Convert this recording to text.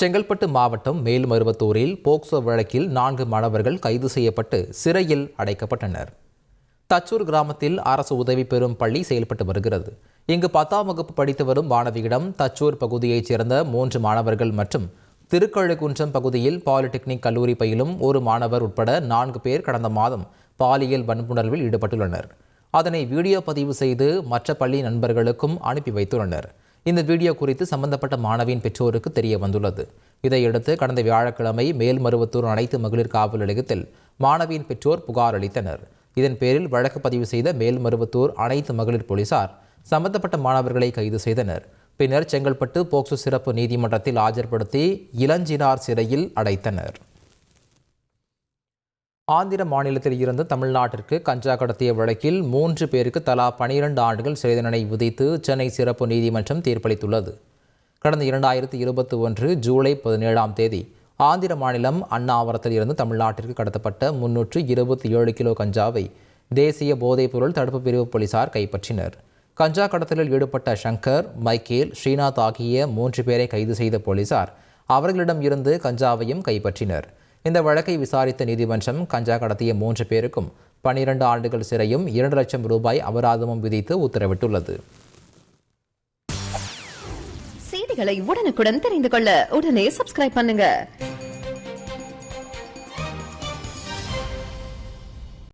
செங்கல்பட்டு மாவட்டம் மேல்மருவத்தூரில் போக்சோ வழக்கில் நான்கு மாணவர்கள் கைது செய்யப்பட்டு சிறையில் அடைக்கப்பட்டனர். தச்சூர் கிராமத்தில் அரசு உதவி பெறும் பள்ளி செயல்பட்டு வருகிறது. இங்கு பத்தாம் வகுப்பு படித்து வரும் மாணவியிடம் தச்சூர் பகுதியைச் சேர்ந்த மூன்று மாணவர்கள் மற்றும் திருக்கழுக்குன்றம் பகுதியில் பாலிடெக்னிக் கல்லூரி பயிலும் ஒரு மாணவர் உட்பட நான்கு பேர் கடந்த மாதம் பாலியல் வன்புணர்வில் ஈடுபட்டுள்ளனர். அதனை வீடியோ பதிவு செய்து மற்ற பள்ளி நண்பர்களுக்கும் அனுப்பி வைத்துள்ளனர். இந்த வீடியோ குறித்து சம்பந்தப்பட்ட மாணவியின் பெற்றோருக்கு தெரிய வந்துள்ளது. இதையடுத்து கடந்த வியாழக்கிழமை மேல்மருவத்தூர் அனைத்து மகளிர் காவல் நிலையத்தில் மாணவியின் பெற்றோர் புகார் அளித்தனர். இதன் பேரில் வழக்கு பதிவு செய்த மேல்மருவத்தூர் அனைத்து மகளிர் போலீசார் சம்பந்தப்பட்ட மாணவர்களை கைது செய்தனர். பின்னர் செங்கல்பட்டு போக்சோ சிறப்பு நீதிமன்றத்தில் ஆஜர்படுத்தி இளஞ்சினார் சிறையில் அடைத்தனர். ஆந்திர மாநிலத்தில் இருந்து தமிழ்நாட்டிற்கு கஞ்சா கடத்திய வழக்கில் மூன்று பேருக்கு தலா பனிரெண்டு ஆண்டுகள் சிறை தண்டனை விதித்து சென்னை சிறப்பு நீதிமன்றம் தீர்ப்பளித்துள்ளது. கடந்த இரண்டாயிரத்தி இருபத்தி ஒன்று ஜூலை பதினேழாம் தேதி ஆந்திர மாநிலம் அண்ணாவரத்தில் இருந்து தமிழ்நாட்டிற்கு கடத்தப்பட்ட முன்னூற்று இருபத்தி ஏழு கிலோ கஞ்சாவை தேசிய போதைப்பொருள் தடுப்பு பிரிவு போலீசார் கைப்பற்றினர். கஞ்சா கடத்தலில் ஈடுபட்ட சங்கர் மைக்கேல் ஸ்ரீநாத் ஆகிய மூன்று பேரை கைது செய்த போலீசார் அவர்களிடம் இருந்து கஞ்சாவையும் கைப்பற்றினர். இந்த வழக்கை விசாரித்த நீதிமன்றம் கஞ்சா கடத்திய மூன்று பேருக்கும் பனிரெண்டு ஆண்டுகள் சிறையும் இரண்டு லட்சம் ரூபாய் அபராதமும் விதித்து உத்தரவிட்டுள்ளது. செய்திகளை உடனுக்குடன் தெரிந்து கொள்ள உடனே சப்ஸ்கிரைப் பண்ணுங்க.